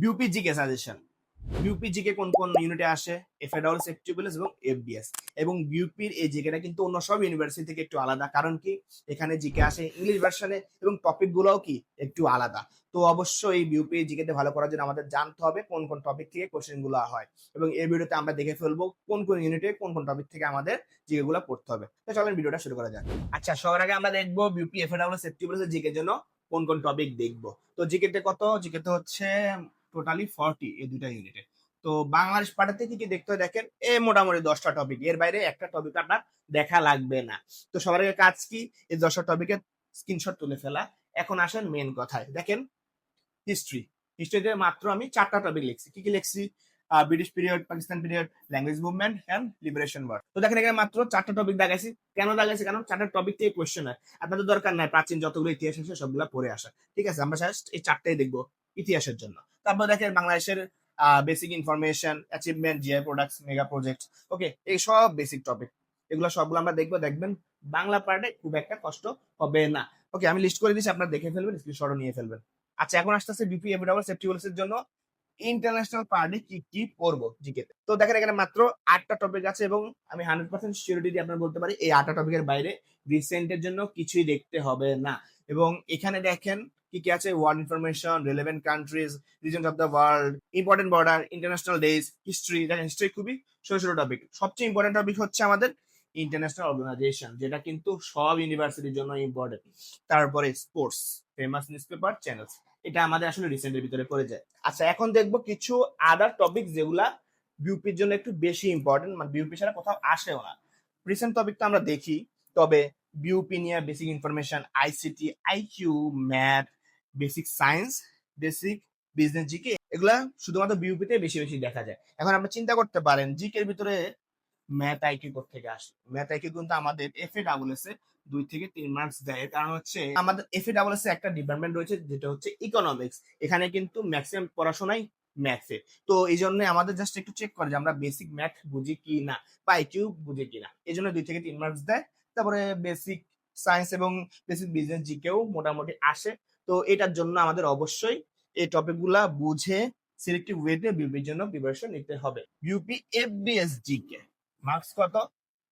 BUP GK suggestion BUP GK কোন কোন ইউনিটে আসে? এফএডাউল সেফটিবিলিস এবং এফবিএস এবং বিউপির এই জিকেটা কিন্তু অন্য সব ইউনিভার্সিটি থেকে একটু আলাদা। কারণ কি? এখানে জিকে আসে ইংলিশ ভার্সনে এবং টপিক গুলোও কি? একটু আলাদা। তো অবশ্যই বিউপি জিকেতে ভালো করার জন্য আমাদের জানতে হবে কোন কোন টপিক থেকে কোশ্চেনগুলো হয়। এবং এই ভিডিওতে আমরা দেখে ফেলব কোন কোন ইউনিটে কোন কোন টপিক থেকে আমাদের জিকে গুলো পড়তে হবে। তো চলেন ভিডিওটা শুরু করা যাক। আচ্ছা সবার আগে আমরা দেখব বিউপি এফএডাউল সেফটিবিলিস জিকের জন্য কোন কোন টপিক দেখব। তো জিকেতে কত? জিকেতে হচ্ছে টোটালি ফর্টি এই দুইটা ইউনিটে তো বাংলাদেশ পাঠাতে কি কি দেখতে হয় দেখেন? এ মোটামুটি দশটা টপিক এর বাইরে একটা টপিক আপনার দেখা লাগবে না। তো সবার আগে কাজ কি? এই দশটা টপিকের স্ক্রিনশট তুলে ফেলা। এখন আসেন মেন কথায়। দেখেন হিস্ট্রি হিস্ট্রিতে মাত্র আমি চারটা টপিক লিখছি। কি কি লিখছি? British period Pakistan period language movement and liberation war তো দেখেন এখানে মাত্র চারটা টপিক দেখাইছি। কেন দেখাইছি? কারণ চারটা টপিক থেকে কোয়েশ্চেন হয়। আপনাদের দরকার নাই। প্রাচীন যতগুলো ইতিহাস আছে, সবগুলো পড়ে আসা। ঠিক আছে, আমরা জাস্ট এই চারটাই দেখব ইতিহাসের জন্য। তারপর দেখেন বাংলাদেশের basic information achievement GI products mega project okay এই সব বেসিক টপিক এগুলো সবগুলো আমরা দেখব, দেখবেন বাংলা পার্টে খুব একটা কষ্ট হবে না। ওকে আমি লিস্ট করে দিচ্ছি আপনারা দেখে ফেলবেন স্ক্রিনশটও নিয়ে ফেলবেন। আচ্ছা এখন আসতেছে বিপি এফডাবল সেফটি এর জন্য ইন্টারন্যাশনাল পার্টে কি কি পড়ব জিকে তো? দেখেন এখানে মাত্র আটটা টপিক আছে এবং আমি হান্ড্রেড পার্সেন্ট সিউরিটি দিয়ে আপনার বলতে পারি, এই আটটা টপিকের বাইরে রিসেন্টের জন্য কিছুই দেখতে হবে না। এবং এখানে দেখেন কি কি আছে? World information relevant countries regions of the world important border international days history দেখেন হিস্ট্রি খুবই ছোট ছোট টপিক সবচেয়ে ইম্পর্টেন্ট টপিক হচ্ছে আমাদের ইন্টারন্যাশনাল অর্গানাইজেশন যেটা কিন্তু সব ইউনিভার্সিটির জন্য ইম্পর্টেন্ট তারপরে sports famous news paper channels এটা আমাদের আসলে রিসেন্টের ভিতরে পড়ে যায়। আচ্ছা এখন দেখব কিছু আদার টপিক যেগুলা বিউপির জন্য একটু বেশি ইম্পর্টেন্ট মানে বিউপি ছাড়া কোথাও আসেও না। রিসেন্ট টপিক তো আমরা দেখি, তবে বিউপি নিয়ে basic information ICT IQ math basic science basic business GK এগুলা শুধুমাত্র বিউপিতে বেশি বেশি দেখা যায়। এখন আপনি চিন্তা করতে পারেন জিকের ভিতরে ম্যাথ আইকিউ থেকে আসে? ম্যাথ আইকিউ কিন্তু আমাদের F A double S A দুই থেকে তিন মার্কস দেয়। কারণ হচ্ছে আমাদের F A double S A একটা ডিপার্টমেন্ট রয়েছে যেটা হচ্ছে ইকোনমিক্স এখানে কিন্তু ম্যাক্সিমাম পড়াশোনাই ম্যাথে তো এই জন্য আমাদের জাস্ট একটু চেক করে যে আমরা বেসিক ম্যাথ বুঝি কি না বা আইকিউ বুঝি কি না এই জন্য দুই থেকে তিন মার্কস দেয়। তারপরে বেসিক সায়েন্স এবং বেসিক বিজনেস জিকেও মোটামুটি আসে। তো এটার জন্য আমাদের অবশ্যই এই টপিকগুলা বুঝে সিলেক্টিভ ওয়েতে বিউপির জন্য প্রিপারেশন নিতে হবে। ইউপি এফবিএস জিকে মার্কস কত?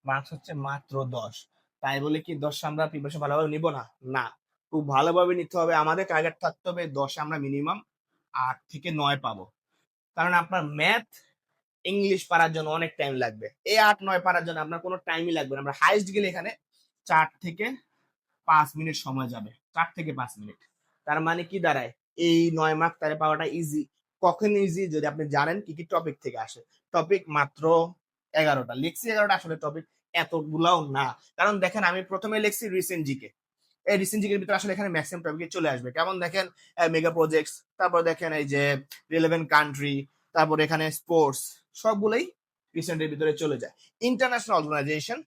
মার্কস হচ্ছে মাত্র দশ। তাই বলে কি দশ আমরা প্রিপারেশন ভালোভাবে নিব না? না। খুব ভালোভাবে নিতে হবে। আমাদের টার্গেট থাকতে হবে দশে আমরা মিনিমাম আট থেকে নয় পাবো। কারণ আপনার ম্যাথ ইংলিশ পারার জন্য অনেক টাইম লাগবে। এই আট, নয় পারার জন্য আপনার কোনো টাইমই লাগবে না। আমরা হাইস্ট গেলে এখানে চার থেকে পাঁচ মিনিট সময় যাবে। চার থেকে পাঁচ মিনিট। তার মানে কি দাঁড়ায়? এই নয় মার্ক তারে পাওয়াটা ইজি কখন ইজি যদি আপনি জানেন কি কি টপিক থেকে আসে। টপিক মাত্র এগারোটা। লিখছি এগারোটা আসলে টপিক এতগুলাও না। কারণ দেখেন, আমি প্রথমে লিখছি রিসেন্ট জিকে এই রিসেন্ট জিকের ভিতরে আসলে এখানে ম্যাক্সিমাম টপিকে চলে আসবে। কেমন দেখেন? মেগা প্রজেক্টস তারপর দেখেন এই যে রিলেভেন্ট কান্ট্রি তারপর এখানে স্পোর্টস সবগুলোই রিসেন্টের ভিতরে চলে যায়। ইন্টারন্যাশনাল অর্গানাইজেশন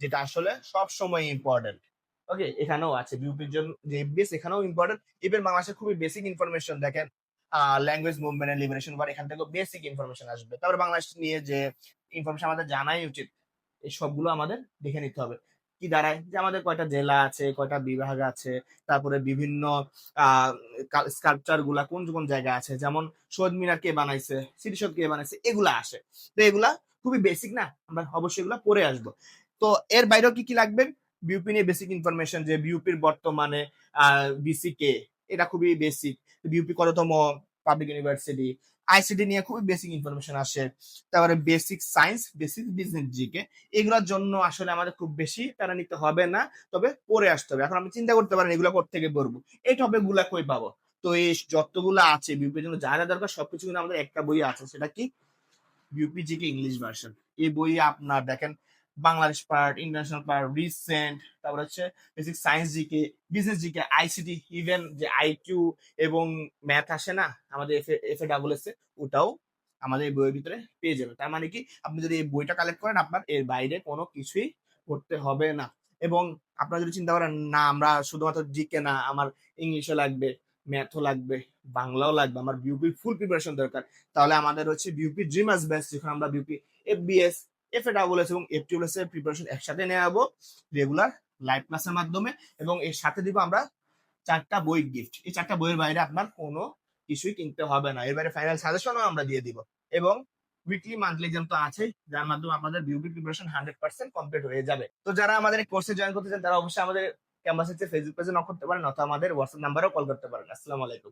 যেটা আসলে সব সময় ইম্পর্টেন্ট ওকে এখানেও আছে বিউপির জন্য যে এফবিএস এখানেও ইম্পর্টেন্ট ইভেন বাংলাদেশের খুবই বেসিক ইনফরমেশন দেখেন language movement and liberation war এখান থেকে বেসিক ইনফরমেশন আসবে। তারপরে বাংলাদেশ নিয়ে যে ইনফরমেশন আমাদের জানাই উচিত, এই সবগুলো আমাদের দেখে নিতে হবে। কি দাঁড়ায়? যে আমাদের কয়টা জেলা আছে, কয়টা বিভাগ আছে, তারপরে বিভিন্ন স্কাল্পচারগুলা কোন কোন জায়গা আছে? যেমন শহীদ মিনার কে বানাইছে, স্মৃতিসৌধ কে বানাইছে, এগুলা আসে। তো এগুলা খুবই বেসিক না? আমরা অবশ্যই এগুলা পড়ে আসব। তো এর বাইরেও কি কি লাগবে? বিউপি নিয়ে বেসিক ইনফরমেশন যে বিউপির বর্তমানে বিসি কে এটা খুবই বেসিক বিউপি কততম পাবলিক ইউনিভার্সিটি আইসিডি নিয়ে খুবই বেসিক ইনফরমেশন আসে। তারপরে basic science basic business GK এগুলোর জন্য আসলে আমাদের খুব বেশি তারা নিতে হবে না, তবে পড়ে আসতে হবে। এখন আমি চিন্তা করতে পারেন এগুলো থেকে পড়ব। এই টপিকগুলা কই পাবো? তো এই যতগুলো আছে বিউপির জন্য যা যা দরকার সবকিছু কিন্তু আমাদের একটা বই আছে, সেটা কি? বিউপি জিকে ইংলিশ ভার্সন এই বই আপনার দেখেন Bangladesh part international part recent তারপর হচ্ছে basic science GK business GK ICT even যে আইকিউ এবং ম্যাথ আসে না, আমাদের F F A double S ওটাও আমাদের এই বইয়ের ভিতরে পেয়ে যাবে। তার মানে কি? আপনি যদি এই বইটা কালেক্ট করেন, আপনার এর বাইরে কোনো কিছুই করতে হবে না। এবং আপনারা যদি চিন্তা করেন, না, আমরা শুধুমাত্র জিকে না, আমার ইংলিশও লাগবে ম্যাথও লাগবে, বাংলাও লাগবে, আমার বিউপি ফুল প্রিপারেশন দরকার। তাহলে আমাদের হচ্ছে বিউপি ড্রিমার্স ব্যাচ যেখানে আমরা BUP FBS F A double S এবং এফ টিউবলেস এর প্রিপারেশন একসাথে নেওয়াবো রেগুলার লাইভ ক্লাসের মাধ্যমে এবং এর সাথে দিব আমরা চারটা বই গিফট এই চারটা বইয়ের বাইরে আপনার কোনো কিছুই কিনতে হবে না। এবারে ফাইনাল সাজেশনও আমরা দিয়ে দিব। এবং উইকলি মান্থলি এক্সাম তো আছেই যার মাধ্যমে আমাদের BUP preparation hundred percent complete হয়ে যাবে। তো যারা আমাদের কোর্সে জয়েন করতে চান, তারা অবশ্যই আমাদের ক্যাম্পাসের ফেসবুক পেজে নক করতে পারেন, অথবা আমাদের হোয়াটসঅ্যাপ নাম্বারেও কল করতে পারেন। আসসালামু আলাইকুম।